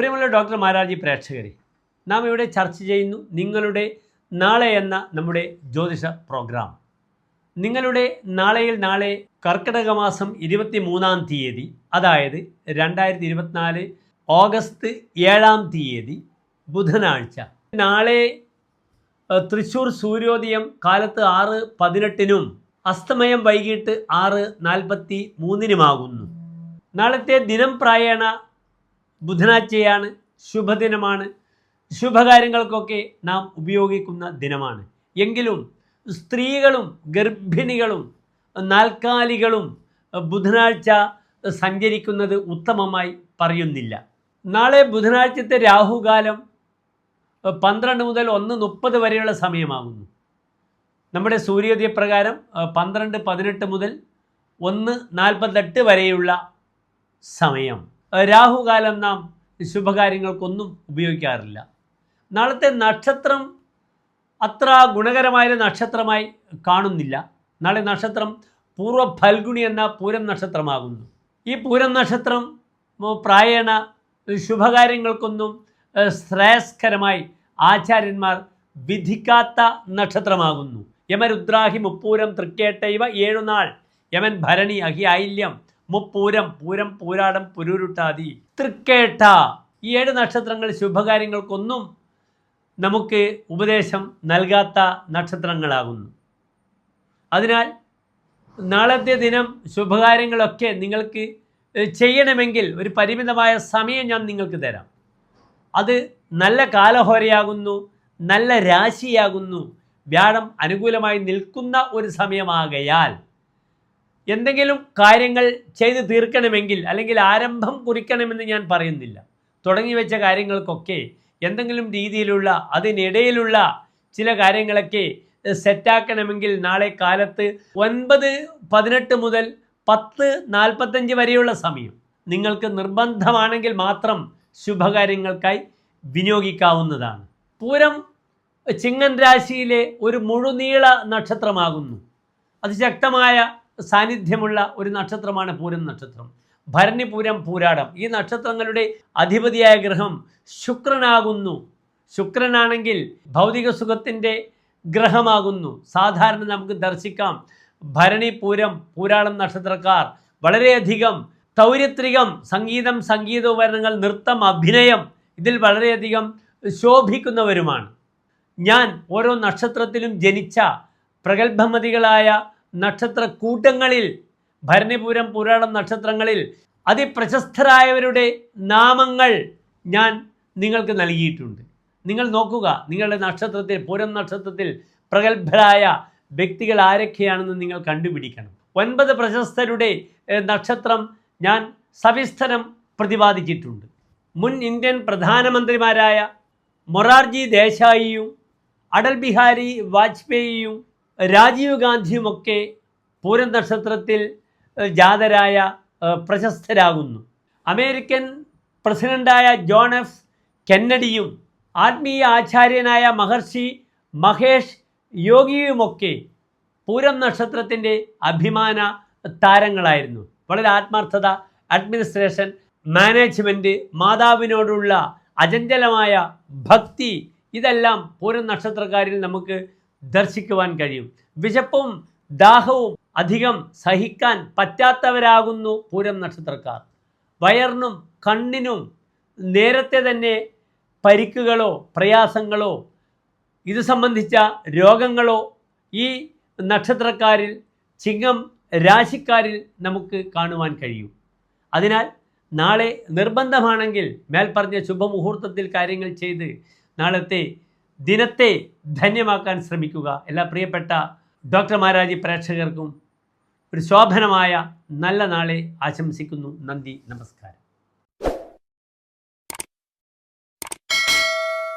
പ്രിയമുള്ള ഡോക്ടർ മാരാജി പ്രേക്ഷകരെ നാം ഇവിടെ ചർച്ച ചെയ്യുന്നു നിങ്ങളുടെ നാളെ എന്ന നമ്മുടെ ജ്യോതിഷ പ്രോഗ്രാം. നിങ്ങളുടെ നാളെയിൽ നാളെ കർക്കിടക മാസം ഇരുപത്തി മൂന്നാം തീയതി അതായത് രണ്ടായിരത്തി ഇരുപത്തിനാല് ഓഗസ്റ്റ് ഏഴാം തീയതി ബുധനാഴ്ച. നാളെ തൃശ്ശൂർ സൂര്യോദയം കാലത്ത് ആറ് പതിനെട്ടിനും അസ്തമയം വൈകിട്ട് ആറ് നാൽപ്പത്തി മൂന്നിനുമാകുന്നു നാളത്തെ ദിനം പ്രായേണ ബുധനാഴ്ചയാണ് ശുഭദിനമാണ്. ശുഭകാര്യങ്ങൾക്കൊക്കെ നാം ഉപയോഗിക്കുന്ന ദിനമാണ്. എങ്കിലും സ്ത്രീകളും ഗർഭിണികളും നാൽക്കാലികളും ബുധനാഴ്ച സഞ്ചരിക്കുന്നത് ഉത്തമമായി പറയുന്നില്ല. നാളെ ബുധനാഴ്ചത്തെ രാഹുകാലം പന്ത്രണ്ട് മുതൽ ഒന്ന് മുപ്പത് വരെയുള്ള സമയമാകുന്നു. നമ്മുടെ സൂര്യോദയ പ്രകാരം പന്ത്രണ്ട് പതിനെട്ട് മുതൽ ഒന്ന് നാൽപ്പത്തെട്ട് വരെയുള്ള സമയം. രാഹുകാലം നാം ശുഭകാര്യങ്ങൾക്കൊന്നും ഉപയോഗിക്കാറില്ല. നാളത്തെ നക്ഷത്രം അത്ര ഗുണകരമായ നക്ഷത്രമായി കാണുന്നില്ല. നാളെ നക്ഷത്രം പൂർവ ഫൽഗുണി എന്ന പൂരം നക്ഷത്രമാകുന്നു. ഈ പൂരം നക്ഷത്രം പ്രായണ ശുഭകാര്യങ്ങൾക്കൊന്നും ശ്രേയസ്കരമായി ആചാര്യന്മാർ വിധിക്കാത്ത നക്ഷത്രമാകുന്നു. യമരുദ്രാഹി മുപ്പൂരം തൃക്കേട്ടൈവ ഏഴുനാൾ. യമൻ ഭരണി അഹി ഐല്യം. മുപ്പൂരം പൂരം പൂരാടം പുരൂരുട്ടാതി തൃക്കേട്ട. ഈ ഏഴ് നക്ഷത്രങ്ങൾ ശുഭകാര്യങ്ങൾക്കൊന്നും നമുക്ക് ഉപദേശം നൽകാത്ത നക്ഷത്രങ്ങളാകുന്നു. അതിനാൽ നാളത്തെ ദിനം ശുഭകാര്യങ്ങളൊക്കെ നിങ്ങൾക്ക് ചെയ്യണമെങ്കിൽ ഒരു പരിമിതമായ സമയം ഞാൻ നിങ്ങൾക്ക് തരാം. അത് നല്ല കാലഹോരയാകുന്നു നല്ല രാശിയാകുന്നു വ്യാഴം അനുകൂലമായി നിൽക്കുന്ന ഒരു സമയമാകയാൽ എന്തെങ്കിലും കാര്യങ്ങൾ ചെയ്ത് തീർക്കണമെങ്കിൽ അല്ലെങ്കിൽ ആരംഭം കുറിക്കണമെന്ന് ഞാൻ പറയുന്നില്ല. തുടങ്ങി വെച്ച കാര്യങ്ങൾക്കൊക്കെ എന്തെങ്കിലും രീതിയിലുള്ള അതിനിടയിലുള്ള ചില കാര്യങ്ങളൊക്കെ സെറ്റാക്കണമെങ്കിൽ നാളെ കാലത്ത് ഒൻപത് പതിനെട്ട് മുതൽ പത്ത് നാൽപ്പത്തഞ്ച് വരെയുള്ള സമയം നിങ്ങൾക്ക് നിർബന്ധമാണെങ്കിൽ മാത്രം ശുഭകാര്യങ്ങൾക്കായി വിനിയോഗിക്കാവുന്നതാണ്. പൂരം ചിങ്ങൻ രാശിയിലെ ഒരു മുഴുനീള നക്ഷത്രമാകുന്നു. അതിശക്തമായ സാന്നിധ്യമുള്ള ഒരു നക്ഷത്രമാണ് പൂരം നക്ഷത്രം. ഭരണിപൂരം പൂരാടം. ഈ നക്ഷത്രങ്ങളുടെ അധിപതിയായ ഗ്രഹം ശുക്രനാകുന്നു. ശുക്രനാണെങ്കിൽ ഭൗതിക സുഖത്തിന്റെ ഗ്രഹമാകുന്നു. സാധാരണ നമുക്ക് ദർശിക്കാം ഭരണി പൂരം പൂരാടം നക്ഷത്രക്കാർ. വളരെയധികം തൗര്യത്രികം സംഗീതം സംഗീതോപകരണങ്ങൾ നൃത്തം അഭിനയം ഇതിൽ വളരെയധികം ശോഭിക്കുന്നവരുമാണ്. ഞാൻ ഓരോ നക്ഷത്രത്തിലും ജനിച്ച പ്രഗത്ഭമതികളായ നക്ഷത്ര കൂട്ടങ്ങളിൽ ഭരണിപുരം പുരാണം നക്ഷത്രങ്ങളിൽ അതിപ്രശസ്തരായവരുടെ നാമങ്ങൾ ഞാൻ നിങ്ങൾക്ക് നൽകിയിട്ടുണ്ട്. നിങ്ങൾ നോക്കുക നിങ്ങളുടെ നക്ഷത്രത്തിൽ പൂരം നക്ഷത്രത്തിൽ പ്രഗത്ഭരായ വ്യക്തികൾ ആരൊക്കെയാണെന്ന് നിങ്ങൾ കണ്ടുപിടിക്കണം. ഒൻപത് പ്രശസ്തരുടെ നക്ഷത്രം ഞാൻ സവിസ്തരം പ്രതിപാദിച്ചിട്ടുണ്ട്. മുൻ ഇന്ത്യൻ പ്രധാനമന്ത്രിമാരായ മൊറാർജി ദേശായിയും അടൽ ബിഹാരി വാജ്പേയിയും രാജീവ് ഗാന്ധിയുമൊക്കെ പൂരം നക്ഷത്രത്തിൽ ഏഹ്, ജാതരായ പ്രശസ്തരാകുന്നു. അമേരിക്കൻ പ്രസിഡന്റായ ജോൺ എഫ് കെന്നഡിയും ആത്മീയ ആചാര്യനായ മഹർഷി മഹേഷ് യോഗിയുമൊക്കെ പൂരം നക്ഷത്രത്തിന്റെ അഭിമാന താരങ്ങളായിരുന്നു. വളരെ ആത്മാർത്ഥത അഡ്മിനിസ്ട്രേഷൻ മാനേജ്മെന്റ് മാതാവിനോടുള്ള അചഞ്ചലമായ ഭക്തി ഇതെല്ലാം പൂരം നക്ഷത്രക്കാരിൽ നമുക്ക് ദർശിക്കുവാൻ കഴിയും. വിശപ്പും ദാഹവും അധികം സഹിക്കാൻ പറ്റാത്തവരാകുന്നു പൂരം നക്ഷത്രക്കാർ. വയറിനും കണ്ണിനും നേരത്തെ തന്നെ പരിക്കുകളോ പ്രയാസങ്ങളോ ഇത് സംബന്ധിച്ച രോഗങ്ങളോ ഈ നക്ഷത്രക്കാരിൽ ചിങ്ങം രാശിക്കാരിൽ നമുക്ക് കാണുവാൻ കഴിയും. അതിനാൽ നാളെ നിർബന്ധമാണെങ്കിൽ മേൽപ്പറഞ്ഞ ശുഭമുഹൂർത്തത്തിൽ കാര്യങ്ങൾ ചെയ്ത് നാളത്തെ ദിനത്തെ ധന്യമാക്കാൻ ശ്രമിക്കുക. എല്ലാ പ്രിയപ്പെട്ട ഡോക്ടർ മഹാരാജി പ്രേക്ഷകർക്കും ഒരു ശോഭനമായ നല്ല നാളെ ആശംസിക്കുന്നു. നന്ദി നമസ്കാരം.